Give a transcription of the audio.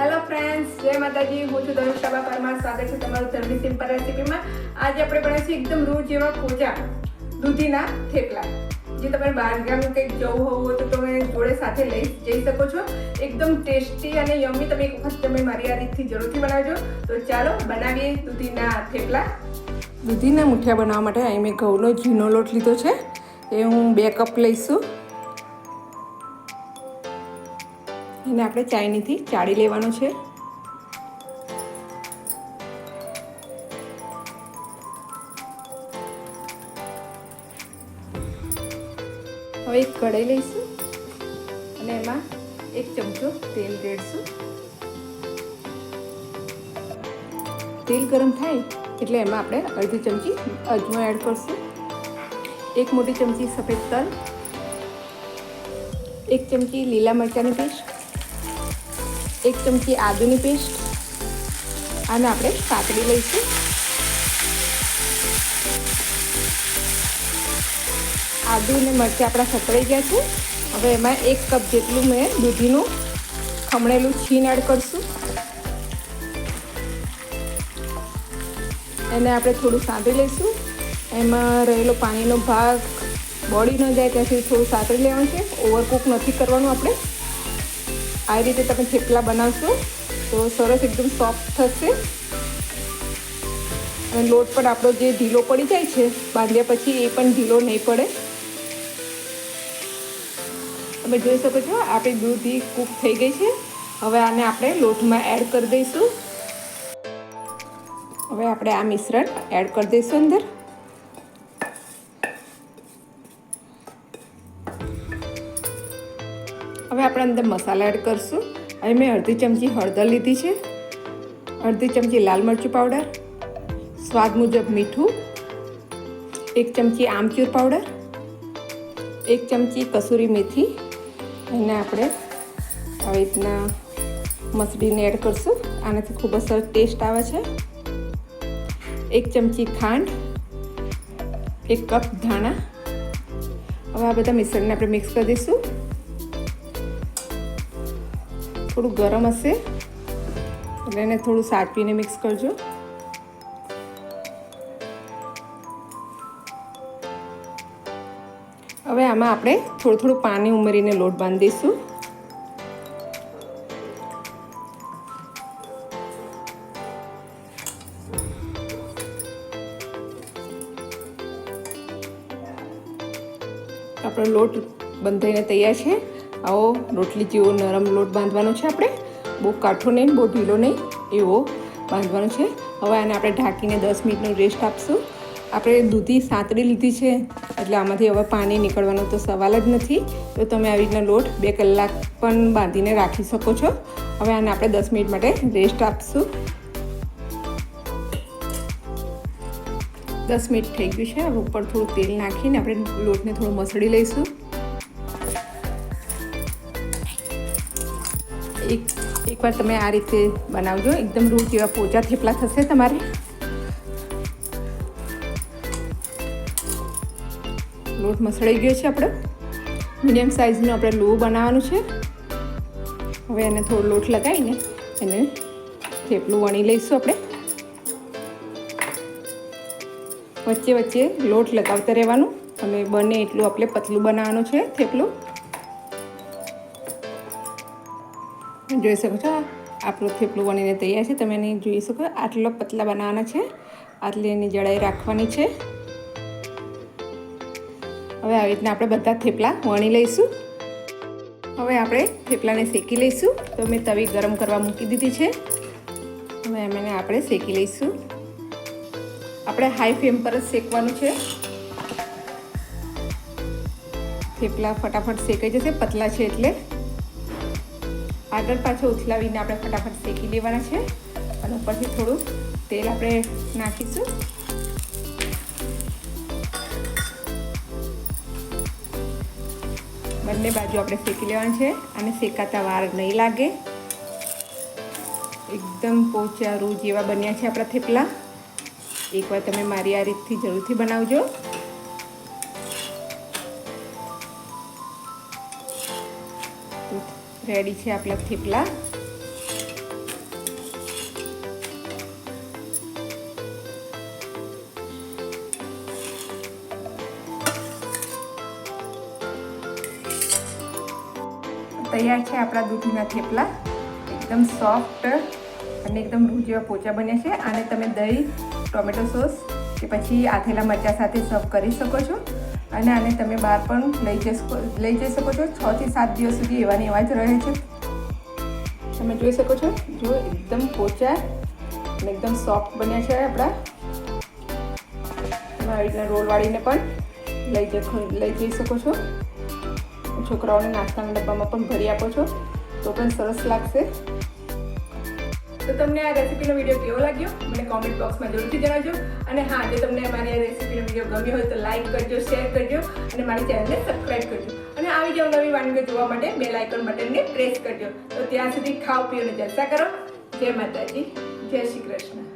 Hello friends જય માતાજી. હું છું ધનુષાબા પરમાર. સ્વાગત છે તમારું ધર્મી સિમ્પલ રેસીપીમાં. આજે આપણે બનાવીશું એકદમ રૂ જેવા પોચા દૂધીના થેપલા. જે તમારે બહાર ગામ કંઈક જવું હોવું તો તમે જોડે સાથે લઈ જઈ શકો છો. એકદમ ટેસ્ટી અને યમી તમે એક વખત તમે મારી આ રીતથી જરૂરથી બનાવજો. તો ચાલો બનાવીએ દૂધીના થેપલા. દૂધીના મુઠિયા બનાવવા માટે અહીં મેં ઘઉંનો ઝીનો લોટ લીધો છે. એ હું બે કપ લઈશું. એને આપણે ચાયનીથી ચાળી લેવાનો છે. હવે એક કઢાઈ લઈશું અને એમાં એક ચમચો તેલ રેડશું. તેલ ગરમ થાય એટલે એમાં આપણે અડધી ચમચી અજમો એડ કરશું. એક મોટી ચમચી સફેદ તલ, એક ચમચી લીલા મરચાંની પેસ્ટ એક ચમચી આદુની પેસ્ટ. આને આપણે સાતડી લઈશું. આદુ અને મરચાં આપણા સતળાઈ ગયા છે. હવે એમાં એક કપ જેટલું મેં દૂધીનું ખમણેલું છીન એડ કરશું. એને આપણે થોડું સાંતળી લઈશું. એમાં રહેલો પાણીનો ભાગ, બોડી ન જાય ત્યાં સુધી થોડું સાંતળી લેવાનું છે. ઓવરકુક નથી કરવાનું આપણે. આ રીતે તમે થેપલા બનાવશો તો સરસ એકદમ સોફ્ટ થશે. અને લોટ પણ આપણો જે ઢીલો પડી જાય છે, બાંધ્યા પછી એ પણ ઢીલો નહીં પડે. તમે જોઈ શકો છો, આપણી દૂધી કૂક થઈ ગઈ છે. હવે આને આપણે લોટમાં એડ કરી દઈશું. હવે આપણે આ મિશ્રણ એડ કરી દઈશું અંદર. હવે આપણે અંદર મસાલા એડ કરશું. અહીં મેં અડધી ચમચી હળદર લીધી છે. અડધી ચમચી લાલ મરચું પાવડર. સ્વાદ મુજબ મીઠું. એક ચમચી આમચૂર પાવડર. એક ચમચી કસૂરી મેથી. એને આપણે આવી રીતના મસળીને એડ કરશું. આનાથી ખૂબ જ સરસ ટેસ્ટ આવે છે. એક ચમચી ખાંડ. એક કપ ધાણા. હવે આ બધા મિશ્રણને આપણે મિક્સ કરી દઈશું. થોડું ગરમ હશે એટલે એને થોડું સાટવીને મિક્સ કરજો. હવે આમાં આપણે થોડું થોડું પાણી ઉમેરીને લોટ બાંધીશું આપણો લોટ બંધાઈને તૈયાર છે. આવો રોટલી જેવો નરમ લોટ બાંધવાનો છે આપણે. બહુ કાઠો નહીં, બહુ ઢીલો નહીં, એવો બાંધવાનો છે. હવે આને આપણે ઢાંકીને દસ મિનિટનો રેસ્ટ આપશું. આપણે દૂધી સાંતળી લીધી છે, એટલે આમાંથી હવે પાણી નીકળવાનો તો સવાલ જ નથી. તો તમે આવી રીતના લોટ બે કલાક પણ બાંધીને રાખી શકો છો. હવે આને આપણે દસ મિનિટ માટે રેસ્ટ આપશું. દસ મિનિટ થઈ ગયું છે ઉપર થોડું તેલ નાખીને આપણે લોટને થોડું મસળી લઈશું. એકવાર તમે આ રીતે બનાવજો. એકદમ રૂ જેવા પોચા થેપલા થશે તમારે. લોટ મસળાઈ ગયો છે આપણે. મીડિયમ સાઇઝનું આપણે લો બનાવવાનું છે. હવે એને થોડો લોટ લગાવીને એને થેપલું વણી લઈશું આપણે. વચ્ચે વચ્ચે લોટ લગાવતા રહેવાનું. અને બને એટલું આપણે પતલું બનાવવાનું છે થેપલું. જોઈ શકો છો, આપણું થેપલું બનીને તૈયાર છે. તમે એને જોઈ શકો આટલો પતલા બનાવવાના છે. આટલી એની જડાઈ રાખવાની છે. હવે આવી રીતના આપણે બધા થેપલા વણી લઈશું. હવે આપણે થેપલાને શેકી લઈશું. તો મેં તવી ગરમ કરવા મૂકી દીધી છે. હવે એને આપણે શેકી લઈશું. આપણે હાઈ ફ્લેમ પર જ શેકવાનું છે. થેપલા ફટાફટ શેકાઈ જશે, પતલા છે એટલે. આગળ પાછળ ઉથલાવીને આપણે ફટાફટ શેકી લેવાના છે. અને ઉપરથી થોડું તેલ આપણે નાખીશું. બંને બાજુ આપણે શેકી લેવાનું છે અને શેકાતા વાર નહીં લાગે. એકદમ પોચા રૂ જેવા બન્યા છે આપણા થેપલા. એકવાર તમે મારી આ રીતથી જરૂરથી બનાવજો. રેડી છે આપણા થેપલા. તૈયાર છે આપણા દૂધીના થેપલા. એકદમ સોફ્ટ અને એકદમ રૂ જેવા પોચા બન્યા છે. આને તમે દહીં, ટોમેટો સોસ કે પછી આથેલા મરચા સાથે સર્વ કરી શકો છો. અને આને તમે બહાર પણ લઈ જઈ લઈ જઈ શકો છો. છ થી સાત દિવસ સુધી એવાની એવા જ રહે છે. તમે જોઈ શકો છો, જો એકદમ પોચા અને એકદમ સોફ્ટ બન્યા છે આપણા. તમે આવી રીતના રોલ વાળીને પણ લઈ જઈ લઈ જઈ શકો છો. છોકરાઓને નાસ્તાના ડબ્બામાં પણ ભરી આપો છો. તો પણ સરસ લાગશે. તો તમને આ રેસીપીનો વીડિયો કેવો લાગ્યો? મને કોમેન્ટ બોક્સમાં જરૂરથી જણાવજો. અને હા, જો તમને મારી આ રેસીપીનો વીડિયો ગમ્યો હોય તો લાઇક કરજો શેર કરજો અને મારી ચેનલને સબસ્ક્રાઈબ કરજો. અને આવી જાવ નવી વાનગીઓ જોવા માટે બેલ આઇકન બટનને પ્રેસ કરજો. તો ત્યાં સુધી ખાઓ પીઓને ચર્ચા કરો. જય માતાજી. જય શ્રી કૃષ્ણ.